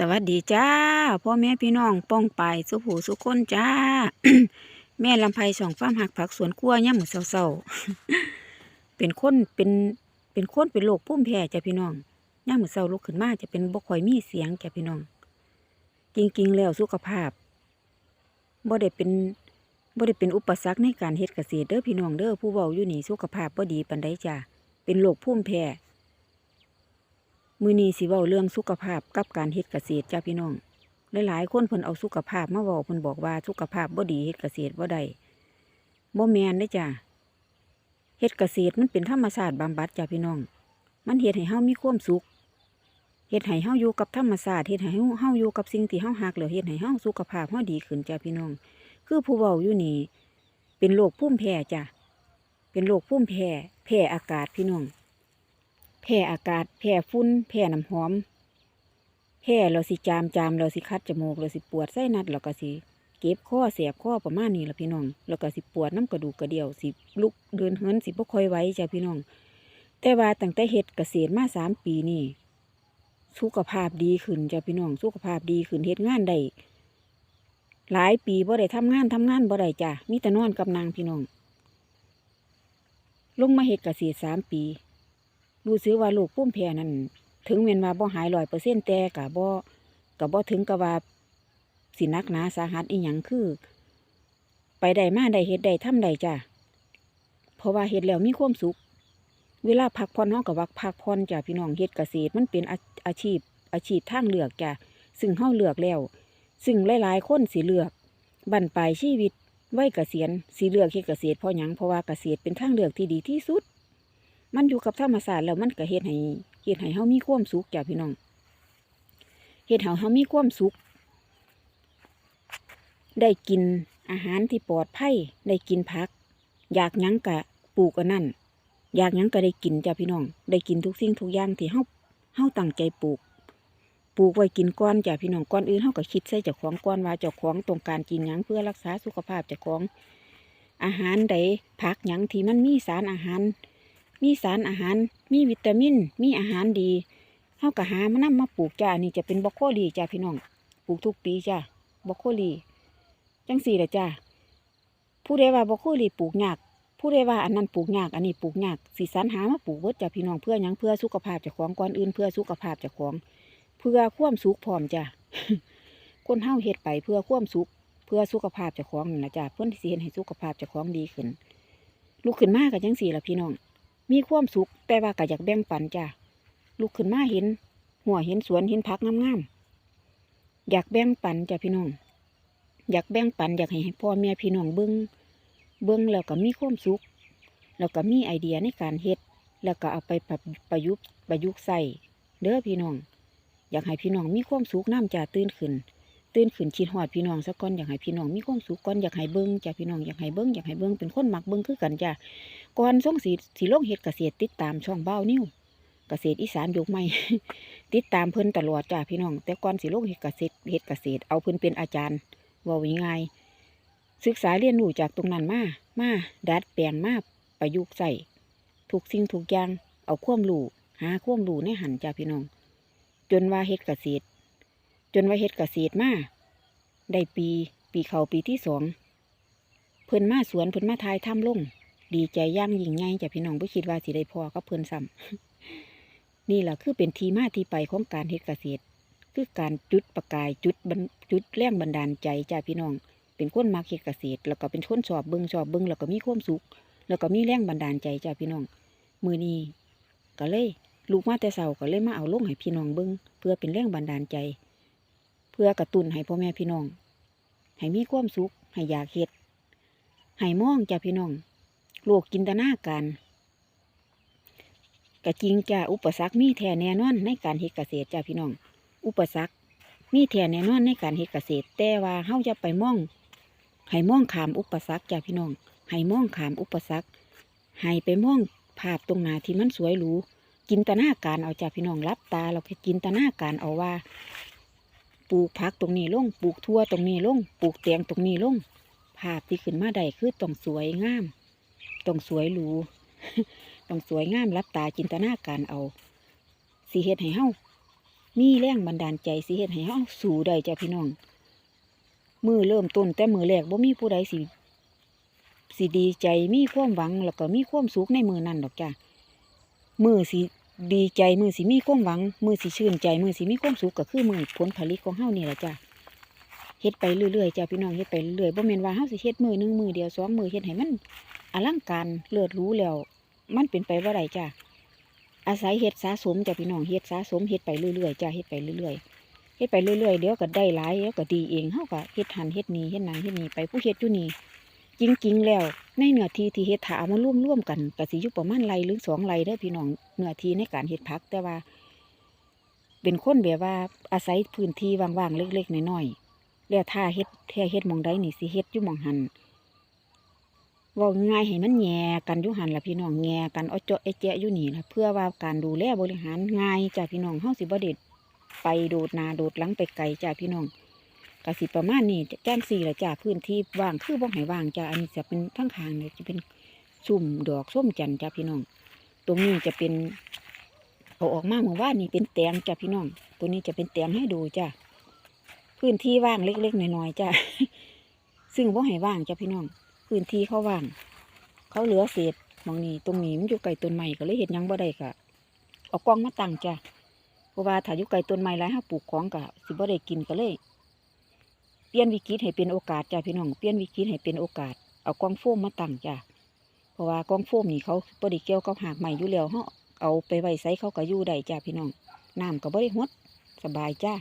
สวัสดีจ้าพ่อแม่พี่น้องป้องไปายสุผูสุขคนจ้า แม่ลำไพสองฟ้ามหักผักสวนครัวย่ำมือเศร้าๆเป็นคนเป็นเป็นคนเป็นโรคพุ่มแพ้จ้ะพี่น้องย่ำมือเศร้าลุกขึ้นมาจะเป็นบ่ค่อยมีเสียงจ้ะพี่น้อง จริงๆแล้วสุขภาพบ่ได้เป็นบ่ได้เป็นอุปสรรคในการเฮ็ดเกษตรเด้อพี่น้องเด้อผู้เว้าอยู่นี่สุขภาพบ่ดีปานใดจ้ะเป็นโรคพุ่มแพ้ มือนี้สิเว้าเรื่องสุขภาพกับการเฮ็ดเกษตรจ้าพี่น้อง หลายๆคนเพิ่นเอาสุขภาพมาเว้าเพิ่นบอกว่าสุขภาพบ่ดีเฮ็ดเกษตรบ่ได้บ่แมนเด้จ้าเฮ็ดเกษตรมันเป็นธรรมชาติบำบัดจ้าพี่น้อง มันเฮ็ดให้เฮามีความสุขเฮ็ดให้เฮาอยู่กับธรรมชาติเฮ็ดให้เฮาอยู่กับสิ่งที่เฮารักแล้วเฮ็ดให้เฮาสุขภาพเฮาดีขึ้นจ้าพี่น้อง คือผู้เว้าอยู่นี่เป็นโรคภูมิแพ้จ้ะเป็นโรคภูมิแพ้แพ้อากาศพี่น้อง แพ้อากาศ แพ้ฝุ่นแพ้น้ำหอม แพ้เราสิจามจามเราสิคัดจมูกเราสิปวดไส้นัดเราก็สิเก็บข้อเสียบข้อประมาณนี้ละพี่น้องแล้วก็สิปวดน้ำกระดูกกระเดี่ยวสิลุกเดินเหินสิบ่ค่อยไหวจ้ะพี่น้อง แต่ว่าตั้งแต่เฮ็ดเกษตรมาสามปีนี่สุขภาพดีขึ้นจ้ะพี่น้องสุขภาพดีขึ้นเฮ็ดงานได้หลายปีบ่ได้ทำงานทำงานบ่ได้จ้ะมีแต่นอนกับนางพี่น้อง ลงมาเฮ็ดเกษตรสามปี รู้สึกว่าลูกพุ่มแพ้นั่นถึงแม้นว่าบ่หายร้อยเปอร์เซ็นต์แต่กะบ่กะบ่ถึงกับว่าสินักหนาสาหัสอีหยังคือ ไปได้มาได้เฮ็ดได้ทำได้จ้ะเพราะว่าเฮ็ดแล้วมีความสุข เวลาพักผ่อนเฮาก็วักพักผ่อนจ้ะพี่น้องเฮ็ดเกษตรมันเป็นอาชีพ อาชีพทางเลือกจ้ะซึ่งเฮาเลือกแล้ว ซึ่งหลายๆคนสิเลือกบั้นปลายชีวิตไวัยเกษียณสิเลือกเฮ็ดเกษตรเพราะหยังเพราะว่าเกษตรเป็นทางเลือกที่ดีที่สุด มันอยู่กับธรรมชาติแล้วมันก็เฮ็ดให้เฮ็ดให้เฮามีความสุขจ้ะพี่น้องเฮ็ดให้เฮามีความสุข ได้กินอาหารที่ปลอดภัยได้กินผัก อยากยังกะปลูกอันนั้นอยากยังก็ได้กินจ้ะพี่น้อง ได้กินทุกสิ่งทุกอย่างที่เฮาเฮาตั้งใจปลูก ปลูกไว้กินก้อนจ้ะพี่น้องก้อนอื่นเฮาก็คิดใส่เจ้าของก้อนว่าเจ้าของต้องการกินยังเพื่อรักษาสุขภาพเจ้าของอาหารใดผักยังที่มันมีสารอาหาร มีสารอาหาร มีวิตามิน มีอาหารดีเฮาก็หามานำมาปลูกจ้านี่จะเป็นบรอกโคลีจ้าพี่น้อง ปลูกทุกปีจ้าบรอกโคลีจังสี่ละจ้าผู้ใดว่าบรอกโคลีปลูกยากผู้ใดว่าอันนั้นปลูกยาก อันนี้ปลูกยากสีสรรหามาปลูกเบิดจ้าพี่น้องเพื่อยังเพื่อสุขภาพจ้าของก่อนอื่นเพื่อสุขภาพจ้าของ เพื่อความสุขพร้อมจ้าคนเฮาเฮ็ดไปเพื่อความสุขเพื่อสุขภาพจ้าของนั่นละจ้าเพื่อนที่สิเฮ็ดให้สุขภาพจ้าของดีขึ้นลุกขึ้นมาก็จังสี่ละพี่น้อง มีความสุข แต่ว่าก็อยากแบ่งปันจ้ะลุกขึ้นมาเห็น หัวเห็นสวนเห็นพักงามๆอยากแบ่งปันจ้ะพี่น้อง อยากแบ่งปันอยากให้พ่อแม่พี่น้องเบิ้งเบิ้งแล้วก็มีความสุข แล้วก็มีไอเดียในการเฮ็ด แล้วก็เอาไปปรับประยุกต์ประยุกต์ใส่เด้อพี่น้อง อยากให้พี่น้องมีความสุขน้ำจ้ะตื่นขึ้น ตื่นขึ้นคิดฮอดพี่น้องสักก่อนอยากให้พี่น้องมีความสุขก่อนอยากให้เบิ้งจ้ะพี่น้องอยากให้เบิ้งอยากให้เบิ้งเป็นคนมักเบิ้งคือกันจ้ะก่อนส่งสีสีโลงเฮ็ดเกษตรติดตามช่องเบ้านิ้วเกษตรอีสานยุคใหม่ติดตามเพิ่นตลอดจ้าพี่น้อง แต่ก่อนสิลงเฮ็ดเกษตรเฮ็ดเกษตรเอาเพิ่นเป็นอาจารย์ว่าง่ายๆศึกษาเรียนรู้จากตรงนั้นมามาดัดแปลงมาประยุกต์ใส่ทุกสิ่งทุกอย่างเอาความรูหาความรูในหันจ้าพี่น้อง จนว่าเฮ็ดเกษตร จนว่าเฮ็ดเกษตรมาได้ปีปีเขาปีที่สองเพิ่นมาสวนเพิ่นมาทายถ้ำลง ดีใจย่างยิ่งใหญ่จ้ะพี่น้องบ่คิดว่าสิได้พอกับเพิ่นซ้ำนี่แหละคือเป็นทีมาที่ไปของการเฮ็ดเกษตร คือการจุดประกายจุดบันจุดแรงบันดาลใจจ้ะพี่น้อง เป็นคนมักเฮ็ดเกษตร แล้วก็เป็นคนชอบเบิ่งชอบเบิ่งแล้วก็มีความสุข แล้วก็มีแรงบันดาลใจจ้ะพี่น้อง มือนี้ก็เลยลูกมาแต่เช้าก็เลยมาเอาลงให้พี่น้องเบิ่งเพื่อเป็นแรงบันดาลใจ เพื่อกระตุ้นให้พ่อแม่พี่น้อง ให้มีความสุข ให้อยากเฮ็ด ให้มองจ้ะพี่น้อง โลกจินตนาการกะจริงจ้าอุปสรรคมีแท้แน่นอนในการเฮ็ดเกษตรจ้าพี่น้อง อุปสรรคมีแท้แน่นอนในการเฮ็ดเกษตร แต่ว่าเฮาจะไปมอง ให้มองขามอุปสรรคจ้าพี่น้อง ให้มองขามอุปสรรค ให้ไปมองภาพตรงหน้าที่มันสวยหรูจินตนาการเอาจ้าพี่น้องรับตา เราไปจินตนาการเอาว่า ปลูกผักตรงนี้ลงปลูกทั่วตรงนี้ลงปลูกแตงตรงนี้ลงภาพที่ขึ้นมาได้คือต้องสวยงามต้องสวยหรูต้องสวยงามรับตาจินตนาการเอาสีเฮ็ดให้เฮามีแรงบันดาลใจสิเฮ็ดให้เฮาสู้ได้จ้ะพี่น้องมือเริ่มต้นแต่มือแรกบ่มีผู้ใดสิสิดีใจมีความหวังแล้วก็มีความสุขในมือนั้นดอกจ้ะมือสิ ดีใจมือสิมีความหวัง มือสิชื่นใจมือสิมีความสุขก็คือมือผลผลิตของเฮานี่แหละจ้ะเฮ็ดไปเรื่อยๆจ้ะพี่น้องเฮ็ดไปเรื่อยๆบ่แม่นว่าเฮาสิเฮ็ดมือหนึงมือเดียวสองมือเฮ็ดให้มันอลังการเลิศหรู้แล้วมันเป็นไปบ่าได้จ้ะอาศัยเฮ็ดสะสมจ้ะพี่น้องเฮ็ดสะสมเฮ็ดไปเรื่อยๆจ้ะเฮ็ดไปเรื่อยๆเฮ็ดไปเรื่อยๆเดี๋ยวก็ได้หลายเดี๋ยวก็ดีเองเฮาก็เฮ็ดหันเฮ็ดนี่เฮ็ดนั่นเฮ็ดนี่ไปผู้เฮ็ดอยู่นี่ จริงๆแล้ว ในเนื้อที่ที่เฮ็ดถาเอามร่วมกันก็สิยู่ประมาณไรหรือสองไรเด้อพี่น้องเนื้อที่ในการเฮ็ดผักแต่ว่า เป็นคนแบบว่าอาศัยพื้นที่ว่างๆเล็กๆน้อยๆแล้วถ้าเฮ็ดแท้เฮ็ดมองใดนี่สิเฮ็ดอยู่มองหันว่าง่ายให้มันแย่กันยู่หันละพี่น้องแย่กันเอาเจาะไอ้แจะอยู่นี่ละเพื่อว่าการดูแลบริหารง่ายจ้ะพี่น้องเฮาสิบ่ได้ไปโดดนาโดดหลังไปไกลจ้าพี่น้อง กสิประมาณนี้จ้างสี่ละจ้าพื้นที่ว่างคือบ่ให้ว่างจ้าอันนี้จะเป็นทั้งทางเนี่ยจะเป็นสุ่มดอกส้มจันจ้าพี่น้อง ตรงนี้จะเป็นเอาออกมาเมื่อวานนี่เป็นแตงจ้าพี่น้อง ตัวนี้จะเป็นแตงให้ดูจ้าพื้นที่ว่างเล็กๆน้อยๆจ้าซึ่งบ่ให้ว่างจ้าพี่น้อง พื้นที่เขาว่าง เขาเหลือเศษมองนี่ตรงนี้มันอยู่ไกลต้นไม้ก็เลยเห็นยังบ่ได้ค่ะเอากล้องมาตั้งจ้าเพราะว่าถ้าอยู่ไกลต้นไม้หลายห้าปลูกของก็สิบ่ได้กินก็เลย ลี่ยนวิกฤตให้เป็นโอกาสจ้าพี่น้องเปลี่ยนวิกฤตให้เป็นโอกาส เอากองโฟมมาตั้งจ้าเพราะว่ากองโฟมนี่เขาบ่ได้เกี่ยวกับหากใหม่อยู่แล้วเฮาเอาไปไว้ใส่เขาก็อยู่ได้จ้าพี่น้องน้ำก็บ่ได้หดสบายจ้า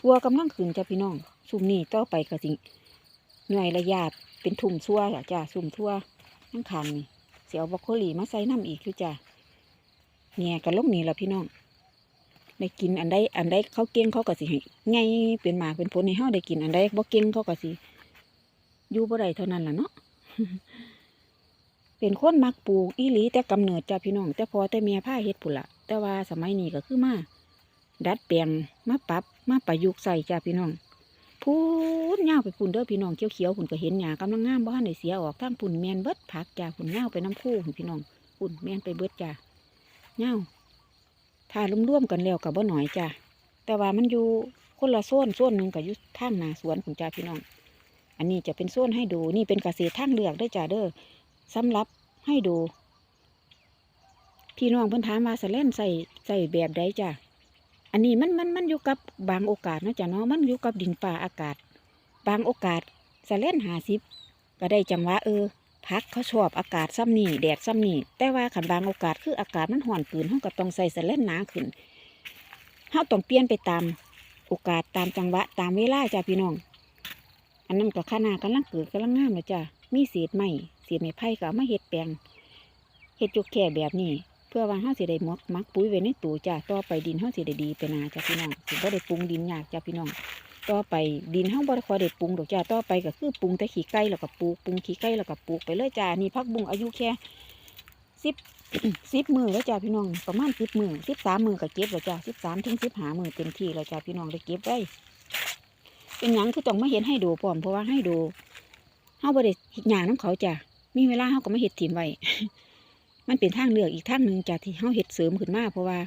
ทัวกำลังขึ้นจ้าพี่น้องซุ่มนี่ต่อไปก็สิหน่วยระยะเป็นทุ่มทั่วล่ะจ้าซุ่มทั่วทั้งคางนี่เสียวบรอกโคลีมาใส่น้ำอีกอยู่จ้าแง่กันลงนี่ละพี่น้อง ได้กินอันใดอันใดเขาเก่งเขาก็สิให้ไงเป็นหมากเป็นผลในเฮาได้กินอันใดบ่เก่งเขาก็สิอยู่บ่ได้เท่านั้นล่ะเนาะเป็นคนมักปลูกอีหลีแต่กำเนิดจ้าพี่น้องแต่พอแต่เมียผ้าเฮ็ดพุ่นละแต่ว่าสมัยนี้ก็คือมาดัดแปลงมาปรับมาประยุกต์ใส่จ้าพี่น้องพูนยาไปพุ่นเด้อพี่น้องเขียวๆพุ่นก็เห็นหญ้ากำลังงามบ่ทันได้เสียออกทางพุ่นแม่นเบิดผักจ้าพุ่นยาไปน้ำคู่พุ่นพี่น้องพุ่นแม่นไปเบิดจ้ายา ถ้ารวมร่วมๆกันแล้วกับบ่หน่อยจ้ะแต่ว่ามันอยู่คนละโซนโซนหนึ่งกับอยู่ทางนาสวนของจ้าพี่น้อง อันนี้จะเป็นโซนให้ดูนี่เป็นเกษตรทางเลือกได้จ้าเด้อสำหรับให้ดู พี่น้องเพิ่นถามว่าสเล่นใส่ใส่แบบใดจ้ะอันนี้มันมันมันอยู่กับบางโอกาสนะจ้ะเนาะมันอยู่กับดินฟ้าอากาศ บางโอกาสสเล่นหาสิบก็ได้จังหวะเออ พักเขาชอบอากาศซ้ำนี่แดดซ้ำนี่แต่ว่าขันบางโอกาสคืออากาศมันห่อนปืนเขาก็ต้องใส่สแลนหนาขึ้นเขาต้องเปลี่ยนไปตามโอกาสตามจังหวะตามเวลาจ้าพี่น้อง อันนั้นก็ขานากำลังเกิดกำลังงามเลยจ้ามีเศษไม้เศษไม้ไผ่ก็ามาเฮ็ดแปลงเฮ็ดจุกแค่แบบนี้ เพื่อว่าเฮาสิได้มักมักปุ๋ยไว้ในตู้จ้าต่อไปดินเฮาสิได้ดีไปนาจ้าพี่น้องสิบ่ได้ปรุงดินยากจ้าพี่น้อง ต่อไปดินเฮาบ่ได้ค่อยได้ปรุงดอกจ้าต่อไปก็คือปรุงแต่ขี้ไก่แล้วก็ปลูกปรุงขี้ไก่แล้วก็ปลูกไปเลยจ้านี่พักบุ้งอายุแค่สิบสิบมือแล้วจ้าพี่น้องประมาณสิบมือสิบสามมือก็เก็บแล้วจ้าสิบสามถึงสิบห้ามือเต็มที่แล้วจ้าพี่น้องได้เก็บไว้เป็นหยังคือต้องมาเห็นให้ดูพร้อมเพราะว่าให้ดูเฮาบ่ได้เฮ็ดหยังน้ำเขาจ้ามีเวลาเฮาก็มาเฮ็ดถิ่มไว้มันเป็นทางเลือกอีกทางหนึ่งจ้าที่เฮาเฮ็ดเสริมขึ้นมาเพราะว่า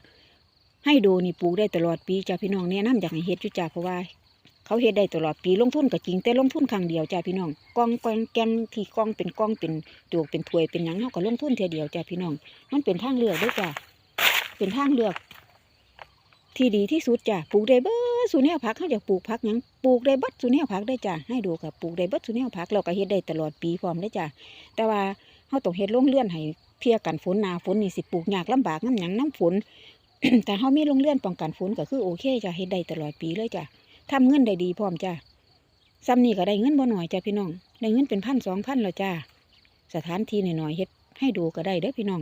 ให้ดูนี่ปลูกได้ตลอดปีจ้าพี่น้องแนะนำอยากให้เฮ็ดอยู่จ้าเพราะว่า เขาเฮ็ดได้ตลอดปีลงทุนก็จริงแต่ลงทุนครั้งเดียวจ้าพี่น้องกองแกงแกงที่กองเป็นกองเป็นโจกเป็นถ้วยเป็นหยังเฮาก็ลงทุนเทียเดียวจ้าพี่น้อง มันเป็นทางเลือกด้วยจ้าเป็นทางเลือก ที่ดีที่สุดจ้าปลูกได้เบิดสุแนวผักเขาอยากปลูกผักหยังปลูกได้เบิดสุแนวผักได้จ้าให้ดูกับปลูกได้เบิดสุแนวผักเราก็เฮ็ดได้ตลอดปีพร้อมได้จ้าแต่ว่าเฮาต้องเฮ็ดลงเลื่อนให้เพียกันฝนหนาฝนนี่สิปลูกยากลำบากน้ำหยังน้ำฝนแต่เฮามีลงเลื่อนป้องกันฝนก็คือโอเคจ้าเฮ็ดได้ตลอดปีเลยจ้า ทำเงินได้ดีพร้อมจ้าซ้ำนี่ก็ได้เงินบ่หน่อยจ้าพี่น้อง ได้เงินเป็นพันสองพันแล้วจ้า สถานที่หน่อยๆเฮ็ดให้ดูก็ได้เด้อพี่น้อง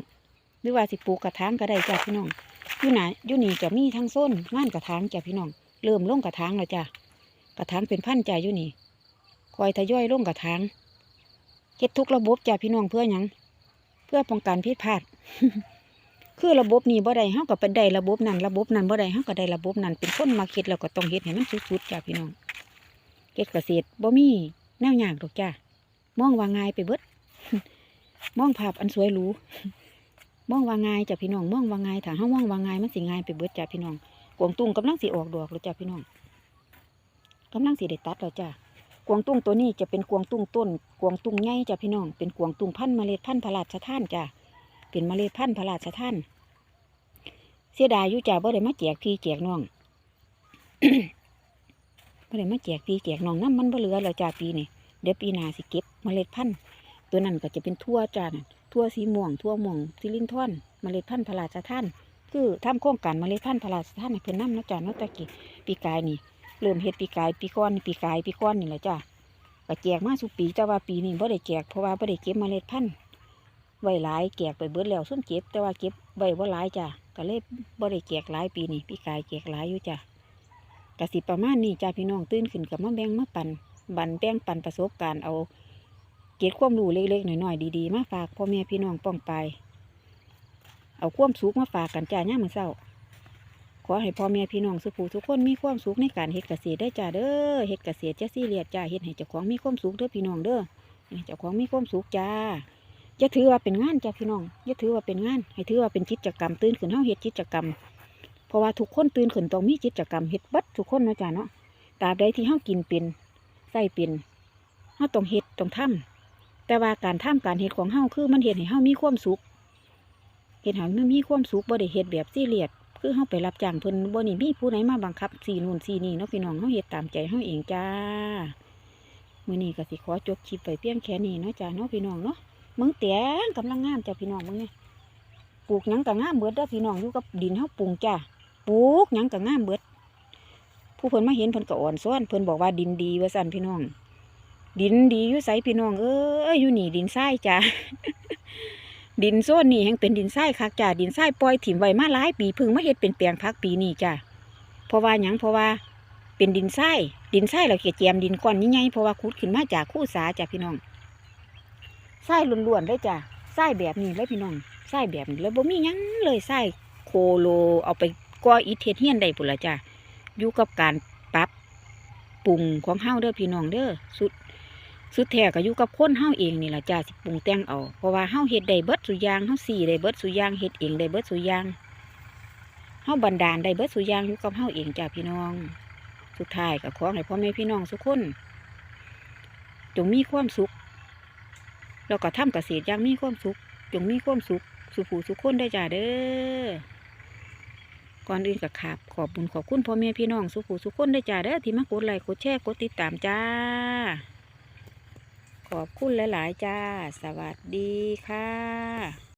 หรือว่าสิปลูกกระถางก็ได้จ้าพี่น้องอยู่ไหนอยู่นี่จะมีทั้งโซนงานกระถางจ้าพี่น้อง เริ่มลงกระถางแล้วจ้ากระถางเป็นพันจ้าอยู่นี่ คอยทยอยลงกระถางเฮ็ดทุกระบบจ้าพี่น้องเพื่อยัง เพื่อป้องกันผิดพลาด คือระบบนี้บ่ได้เฮาก็ไปได้ระบบนั้นระบบนั้นบ่ได้เฮาก็ได้ระบบนั้นเป็นคนมาเฮ็ดแล้วก็ต้องเฮ็ดให้มันสุดๆจ้าพี่น้องเฮ็ดเกษตรบ่มีแนวยากดอกจ้ามองว่าง่ายไปเบิดมองภาพอันสวยหรูมองว่าง่ายจ้ะพี่น้องมองว่าง่ายถ้าเฮามองว่าง่ายมันสิง่ายไปเบิดจ้ะพี่น้องกวางตุ้งกำลังสิออกดอกแล้วจ้าพี่น้องกำลังสิได้ตัดแล้วจ้ากวางตุ้งตัวนี้จะเป็นกวางตุ้งต้น กวางตุ้งใหญ่จ้าพี่น้องเป็นกวางตุ้งพันธุ์เมล็ดพันธุ์พระราชทานจ้า เป็นเมล็ดพันธุ์พระราชท่าน เสียดายอยู่จ้าบ่ได้มาแจกพี่แจกน้องบ่ได้มาแจกพี่แจกน้องน้ำมันบ่เหลือแล้วจ้าปีนี้เดี๋ยวปีหน้าสิเก็บเมล็ดพันธุ์ตัวนั้นก็จะเป็นทั่วจานทั่วสีม่วงทั่วม่วงซิลินทอนเมล็ดพันธุ์พระราชท่าน คือทำโครงการเมล็ดพันธุ์พระราชท่านให้เพิ่นนำนะจ้าเนาะตะกี้ปีกายนี่เริ่มเฮ็ดปีกายปีก้อนปีกายปีก้อนนี่แหละจ้าก็แจกมาสุปีแต่ว่าปีนี้บ่ได้แจกเพราะว่าบ่ได้เก็บเมล็ดพันธุ์ ไว้หลายแจกไปเบิดแล้วส่วนเก็บ แต่ว่าเก็บไว้บ่าหลายจ้าก็เลยบ่ได้แจกหลายปีนี้ปีกายแจกหลายอยู่จ้ากสิประมาณนี้จ้าพี่น้องตื่นขึ้นกับมาแบงมาปันบันแบ่งปันประสบการณ์เอา เก็บความรู้เล็กๆหน่อยๆดีๆมาฝากพ่อแม่พี่น้องป้องไป เอาความสุขมาฝากกันจ้าเนี่ยมือเศร้า ขอให้พ่อแม่พี่น้องสุขูทุกคนมีความสุขในการเฮ็ดเกษตรได้จ้าเด้อเฮ็ดเกษตรจะซีเรียสจ้าเฮ็ดให้เจ้าของมีความสุขเด้อพี่น้องเด้อให้เจ้าของมีความสุขจ้า อย่าถือว่าเป็นงานจ้าพี่น้องอย่าถือว่าเป็นงาน ให้ถือว่าเป็นกิจกรรมตื่นขึ้นเฮาเฮ็ดกิจกรรม เพราะว่าทุกคนตื่นขึ้นต้องมีกิจกรรมเฮ็ดบัดทุกคนนะจ้าเนาะตราบใดที่เฮากินเป็นใส่เป็นเฮาต้องเฮ็ดต้องทำแต่ว่าการทำการเฮ็ดของเฮาคือมันเฮ็ดให้เฮามีความสุขเฮ็ดให้มันมีความสุขบ่ได้เฮ็ดแบบซีเรียสคือเฮาไปรับจ้างเพิ่นบ่นี่มีผู้ใดมาบังคับสีนู่นสีนี่เนาะพี่น้องเฮาเฮ็ดตามใจเฮาเองจ้ามื้อนี้ก็สิขอจบคลิปไปเพียงแค่นี้เนาะจ้าเนาะพี่น้องเนาะ มืองแตงกำลังงามจ้าพี่น้องมืองนี่ปลูกหยังก็งามเบิดเด้อพี่น้องอยู่กับดินเฮาปลูกจ้าปลูกหยังก็งามเบิด ผู้เพิ่นมาเห็นเพิ่นก็อ่อนซ้อนเพิ่นบอกว่าดินดีว่าซั่นพี่น้อง ดินดีอยู่ไสพี่น้องเอ้ยอยู่นี่ดินทรายจ้าดินโซนนี่แห่งเป็นดินทรายคักจ้าดินทรายปล่อยถิ่มไว้มาหลายปีเพิ่งมาเฮ็ดเป็นแปลงพักปีนี้จ้าเพราะว่าหยังเพราะว่าเป็นดินทรายดินทรายเราเกียเจียมดินก้อนใหญ่ๆเพราะว่าขุดขึ้นมาจากคู่สาจ้าพี่น้อง ทรายล้วนๆเลยจ้าทรายแบบนี้เลยพี่น้องทรายแบบนี้เลยบ่มียังเลยทรายโคโลเอาไปก่ออิเฮ็ดเฮียนได้พุ่นละจ้าอยู่กับการปรับปรุงของเฮาเด้อพี่น้องเด้อสุดสุดแท้ก็อยู่กับคนเฮาเองนี่แหละจ้าสิปรุงแต่งเอาเพราะว่าเฮาเฮ็ดได้เบิดสุยางเฮาสีได้เบิดสุยางเฮ็ดเองได้เบิดสุยางเฮาบันดาลได้เบิดสุยางอยู่กับเฮาเองจ้าพี่น้อง สุดท้ายก็ขอให้พ่อแม่พี่น้องทุกคนจงมีความสุข แล้วก็ทำเกษตรอย่างมีความสุขจงมีความสุขสุขูสุขคนได้จ้าเด้อก่อนอื่นก็ขาบขอบบุญขอบคุณพ่อแม่พี่น้องสุขูสุขคนได้จ้าเด้อที่มากดไลค์กดแชร์กดติดตามจ้า ขอบคุณหลาย ๆ จ้า สวัสดีค่ะ